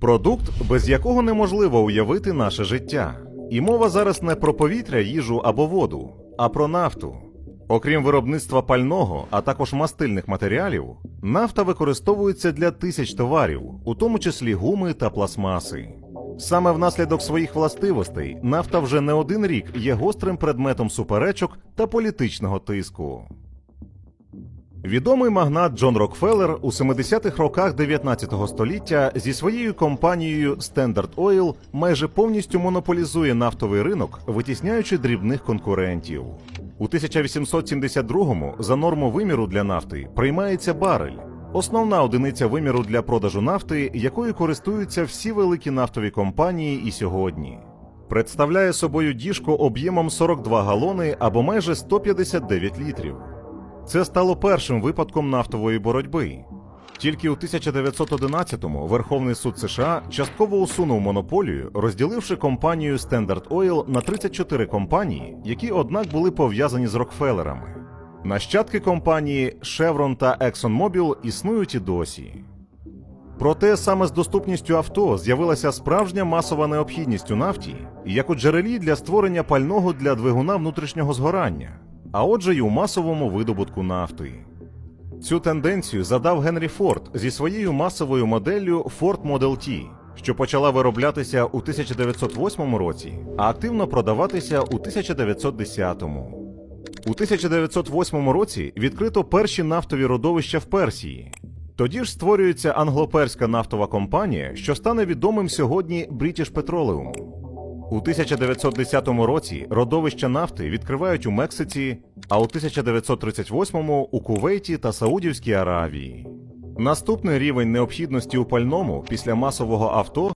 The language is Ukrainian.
Продукт, без якого неможливо уявити наше життя. І мова зараз не про повітря, їжу або воду, а про нафту. Окрім виробництва пального, а також мастильних матеріалів, нафта використовується для тисяч товарів, у тому числі гуми та пластмаси. Саме внаслідок своїх властивостей нафта вже не один рік є гострим предметом суперечок та політичного тиску. Відомий магнат Джон Рокфеллер у 70-х роках 19 століття зі своєю компанією Standard Oil майже повністю монополізує нафтовий ринок, витісняючи дрібних конкурентів. У 1872-му за норму виміру для нафти приймається барель, основна одиниця виміру для продажу нафти, якою користуються всі великі нафтові компанії і сьогодні. Представляє собою діжку об'ємом 42 галони або майже 159 літрів. Це стало першим випадком нафтової боротьби. Тільки у 1911-му Верховний суд США частково усунув монополію, розділивши компанію Standard Oil на 34 компанії, які однак були пов'язані з Рокфеллерами. Нащадки компанії Chevron та ExxonMobil існують і досі. Проте саме з доступністю авто з'явилася справжня масова необхідність у нафті, як у джерелі для створення пального для двигуна внутрішнього згорання, а отже, й у масовому видобутку нафти. Цю тенденцію задав Генрі Форд зі своєю масовою моделлю Ford Model T, що почала вироблятися у 1908 році, а активно продаватися у 1910-му. У 1908 році відкрито перші нафтові родовища в Персії. Тоді ж створюється англоперська нафтова компанія, що стане відомим сьогодні British Petroleum. У 1910 році родовища нафти відкривають у Мексиці, а у 1938 у Кувейті та Саудівській Аравії. Наступний рівень необхідності у пальному після масового авто